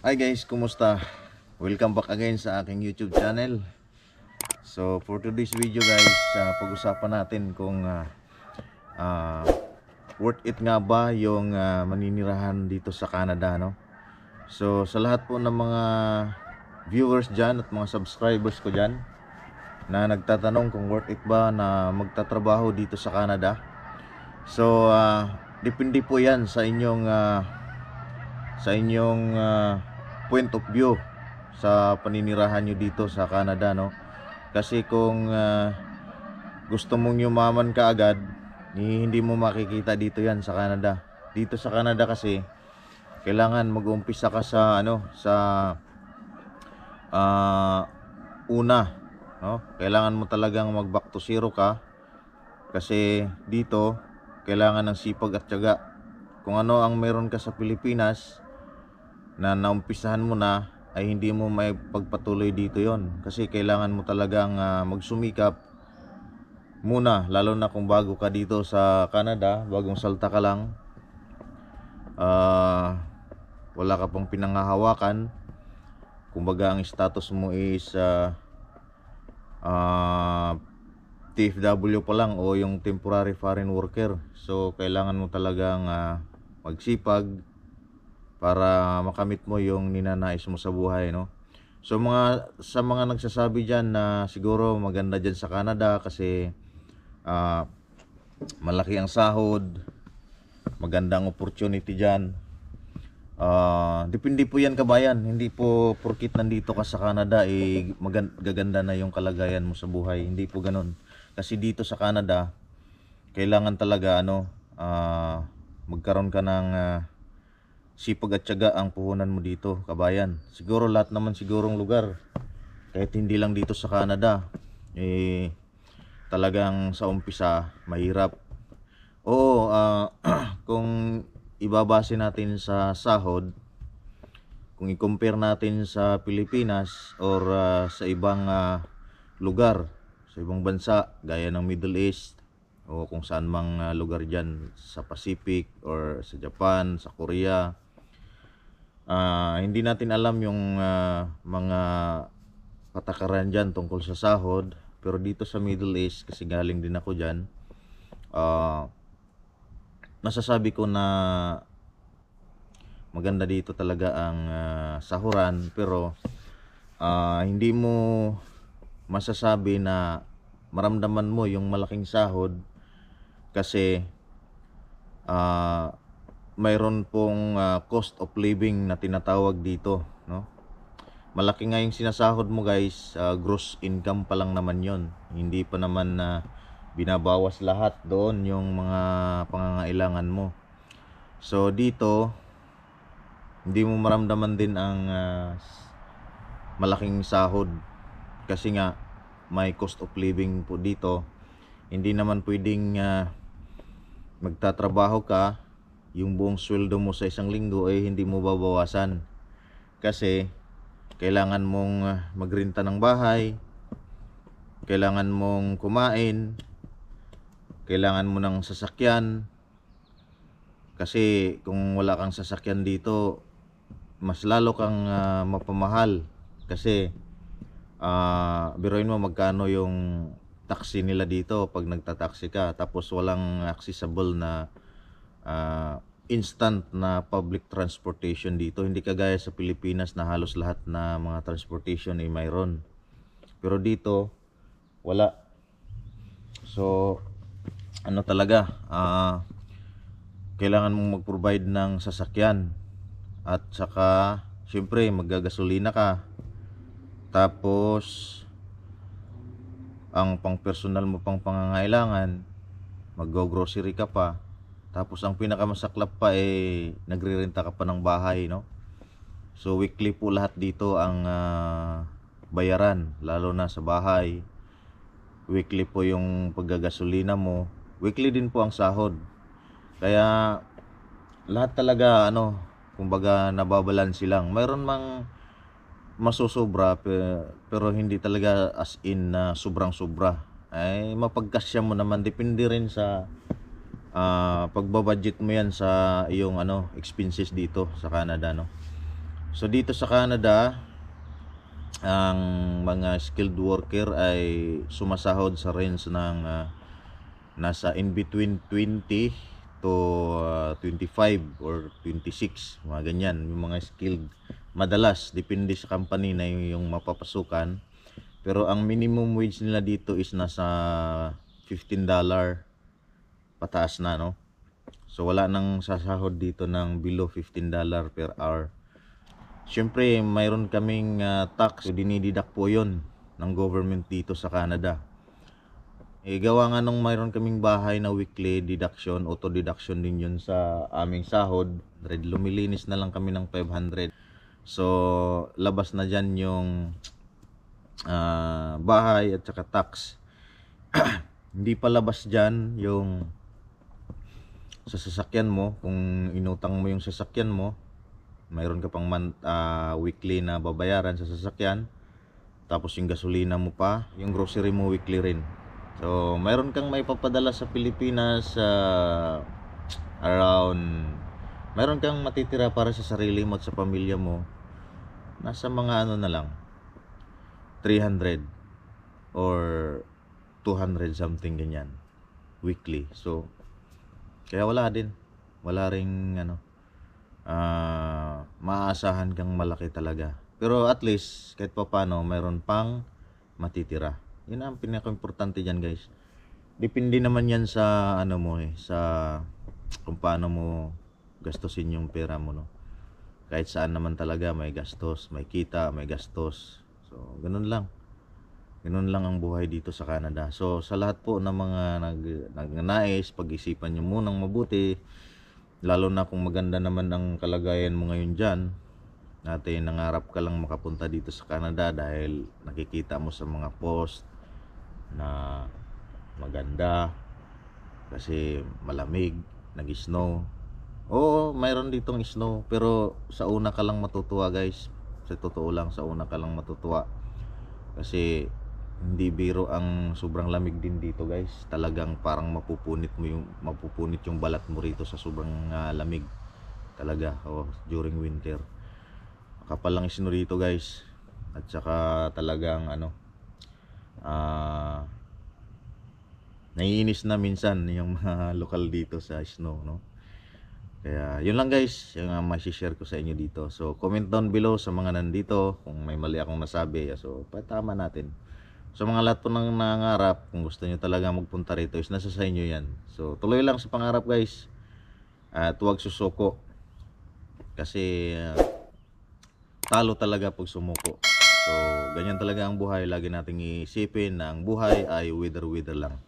Hi guys, kumusta? Welcome back again sa aking YouTube channel. So for today's video guys, uh, pag-usapan natin kung ah, ah, worth it nga ba yung ah, maninirahan dito sa Canada, no? So sa lahat po ng mga viewers dyan at mga subscribers ko dyan na nagtatanong kung worth it ba na magtatrabaho dito sa Canada. So ah, depende po yan sa inyong ah, sa inyong ah, point of view sa paninirahan nyo dito sa Canada no? Kasi kung ah, gusto mong yumaman ka agad eh, hindi mo makikita dito yan sa Canada. Dito sa Canada kasi kailangan mag-umpisa ka sa ano sa ah, una no? Kailangan mo talagang mag back to zero ka. Kasi dito kailangan ng sipag at tiyaga. Kung ano ang meron ka sa Pilipinas na naumpisahan mo na ay hindi mo may pagpatuloy dito yon. Kasi kailangan mo talagang ah, magsumikap muna lalo na kung bago ka dito sa Canada bagong salta ka lang. Ah, wala ka pang pinangahawakan kumbaga ang status mo is ah, ah, TFW pa lang o yung temporary foreign worker. So kailangan mo talagang ah, magsipag para makamit mo yung ninanais mo sa buhay no? So mga sa mga nagsasabi diyan na siguro maganda diyan sa Canada kasi ah, malaki ang sahod magandang opportunity diyan Ah, depende po yan kabayan. Hindi po porkit nandito ka sa Canada eh gaganda na yung kalagayan mo sa buhay. Hindi po ganun. Kasi dito sa Canada kailangan talaga ano ah, magkaroon ka ng ah, sipag at tiyaga ang puhunan mo dito, kabayan. Siguro lahat naman sigurong lugar, kahit hindi lang dito sa Canada, eh, talagang sa umpisa, mahirap. Oo, ah, kung ibabase natin sa sahod, kung i-compare natin sa Pilipinas or ah, sa ibang ah, lugar, sa ibang bansa, gaya ng Middle East, o kung saan mang ah, lugar dyan sa Pacific or sa Japan, sa Korea, Ah, hindi natin alam yung ah, mga patakaran dyan tungkol sa sahod. Pero dito sa Middle East, kasi galing din ako dyan, ah, nasasabi ko na maganda dito talaga ang ah, sahuran. Pero ah, hindi mo masasabi na maramdaman mo yung malaking sahod kasi ah mayroon pong ah, cost of living na tinatawag dito, no? Malaki nga yung sinasahod mo guys, ah, gross income pa lang naman yon. Hindi pa naman na binabawas lahat doon yung mga pangangailangan mo. So dito, hindi mo maramdaman din ang s- malaking sahod kasi nga may cost of living po dito. Hindi naman pwedeng ah, magtatrabaho ka yung buong sweldo mo sa isang linggo ay hindi mo babawasan. Kasi kailangan mong ah, magrenta ng bahay kailangan mong kumain kailangan mo ng sasakyan. Kasi kung wala kang sasakyan dito mas lalo kang ah, mapamahal. Kasi ah biruin mo magkano yung taxi nila dito pag nagtataxi ka. Tapos walang accessible na ah, instant na public transportation dito. Hindi kagaya sa Pilipinas na halos lahat na mga transportation ay mayroon. Pero dito, wala. So, ano talaga, ah, kailangan mong mag-provide ng sasakyan. At saka, syempre, maggagasolina ka. Tapos, ang pang personal mo pang pangangailangan, mag-grocery ka pa. Tapos ang pinakamasaklap pa eh nagrirenta ka pa ng bahay, no? So weekly po lahat dito ang ah, bayaran, lalo na sa bahay. Weekly po yung paggagasolina mo. Weekly din po ang sahod. Kaya lahat talaga ano, kumbaga nababalansi lang. Mayroon mang masusobra pe- pero hindi talaga as in na sobrang sobra. Ay mapagkasya mo naman depende rin sa ah pagbabudget mo yan sa iyong ano expenses dito sa Canada no So dito sa Canada, ang mga skilled worker ay sumasahod sa range ng ah, nasa in between 20 to ah, 25 or 26, mga ganyan, yung mga skilled. Madalas, depende sa company na yung, yung mapapasukan. Pero ang minimum wage nila dito is nasa $15 pataas na, no? So wala nang sasahod dito ng below $15 per hour. Siyempre, mayroon kaming ah, tax, dinididak po yon ng government dito sa Canada. Eh, gawa nga nung mayroon kaming bahay na weekly deduction, auto deduction din yun sa aming sahod. Red, lumilinis na lang kami ng 500. So, labas na dyan yung ah, bahay at saka tax. Hindi pa labas dyan yung sa sasakyan mo, kung inutang mo yung sasakyan mo, mayroon ka pang man, ah, weekly na babayaran sa sasakyan. Tapos yung gasolina mo pa, yung grocery mo weekly rin. So, mayroon kang may papadala sa Pilipinas sa around mayroon kang matitira para sa sarili mo at sa pamilya mo. Nasa mga ano na lang 300 or 200 something ganyan weekly. So, kaya wala din. Wala ring ano ah maaasahan kang malaki talaga. Pero at least kahit pa paano mayroon pang matitira. Yun ang pinaka-importante diyan, guys. Depende naman 'yan sa ano mo eh, sa kung paano mo gastusin yung pera mo, no. Kahit saan naman talaga may gastos, may kita, may gastos. So, ganun lang. Ganun lang ang buhay dito sa Canada. So, sa lahat po ng mga nag, nagnanais, pag-isipan nyo munang mabuti, lalo na kung maganda naman ang kalagayan mo ngayon dyan, natin nangarap ka lang makapunta dito sa Canada dahil nakikita mo sa mga post na maganda kasi malamig, nag-snow. Oo, mayroon ditong snow pero sa una ka lang matutuwa guys. Sa totoo lang, sa una ka lang matutuwa. Kasi hindi biro ang sobrang lamig din dito guys. Talagang parang mapupunit mo yung mapupunit yung balat mo rito sa sobrang ah, lamig. Talaga oh, during winter. Kapal lang snow dito guys. At saka talagang ano ah naiinis na minsan yung mga lokal dito sa snow no. Kaya yun lang guys, yung uh, share ko sa inyo dito. So comment down below sa mga nandito kung may mali akong nasabi. So patama natin. Sa mga lahat po ng nangangarap, kung gusto nyo talaga magpunta rito, is nasa sa inyo yan. So tuloy lang sa pangarap guys. At huwag susuko. Kasi uh, talo talaga pag sumuko. So ganyan talaga ang buhay. Lagi nating isipin na ang buhay ay wither-wither lang.